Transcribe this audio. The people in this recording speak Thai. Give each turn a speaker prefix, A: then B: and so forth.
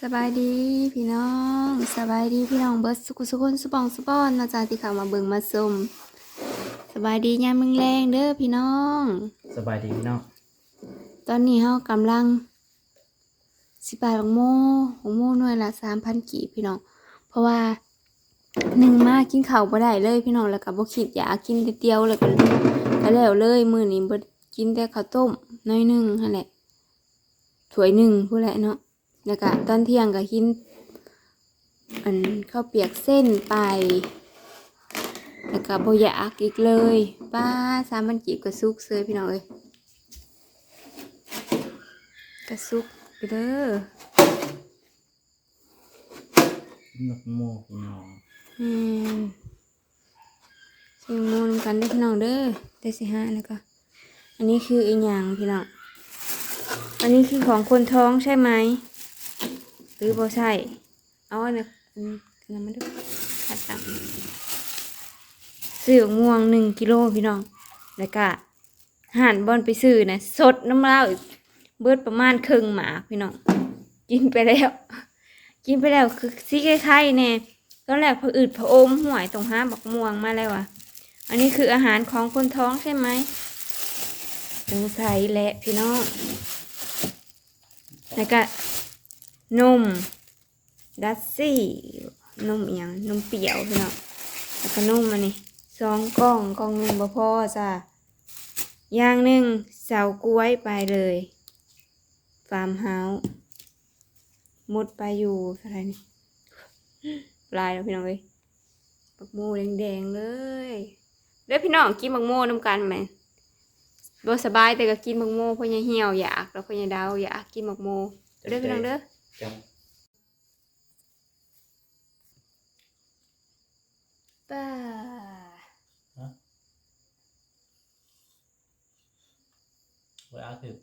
A: สบายดีพี่น้องสบายดีพี่น้องเบิร์ดสุขุสุคนสุปองสุปอนนะจ๊ะที่เข้ามาเบิ่งมาชมสบายดียามมึงแรงเด้อพี่น้อง
B: สบายดีพี่น้อง
A: ตอนนี้เฮากำลัง สิบายบังโมบังโมหน่วยละสามพันกีบพี่น้อง เพราะว่าหนึ่งมากินข้าวบ่ได้เลยพี่น้องแล้วก็บ่คิดอยากกินแต่เดียวเลยก็ก็แล้วเลยมื้อนี้บ่กินแต่ข้าวต้มน้อยหนึงนั่นแหละถ้วยหนึ่งพู้นแหละเนาะ แล้วก็ตอนเที่ยงก็กิน อันข้าวเปียกเส้นไป แล้วก็บ่อยากอีกเลยป้าสามพันกีบก็สุกเซยพี่น้องเอ้ยกระซุกไปเด้อ
B: นกโมพี่น้อง
A: แม่นสิงมูนำกันได้อพี่น้องเด้อได้สิฮะแล้วก็อันนี้คืออีหยังพี่น้อง อันนี้คือของคนท้องใช่ไหม หรือบ่ใช่เอาอันนี้อันนี้อันนั้นดูขัดตังซื้อม่วงหนึ่งกิโลพี่น้อง แล้วก็หั่นบอนไปซื้อนะสดน้ำเหล้าอีกเบิดประมาณครึ่งหมาพี่น้อง กินไปแล้ว กินไปแล้วคือซีไข่ๆแน่ตอนแรกพออืดพออมห่วยตรงห้าบักม่วงมาแล้วอะ อันนี้คืออาหารของคนท้องใช่ไหมสงสัยแหละพี่น้องแล้วก็ นมดัซซี่นมอย่างนมเปียวพี่น้องแล้วก็นมอันนี้สองกล่องกล่องหนึ่งบ่พอจ้ะอย่างหนึ่งเสากล้วยไปเลยฟาร์มเฮาส์หมดไปอยู่เท่าไรนี่ลายแล้วพี่น้องเอ้ยบักโมแดงๆเลยเด้อพี่น้องกินบักโมน้ำกันไหมบ่สบายแต่ก็กินบักโมเพราะยังเหี่ยวอยากแล้วเพราะยังดาวอยากกินบักโมเด้อพี่น้องเด้อ
B: จัง
A: ป้า
B: เวลาคือ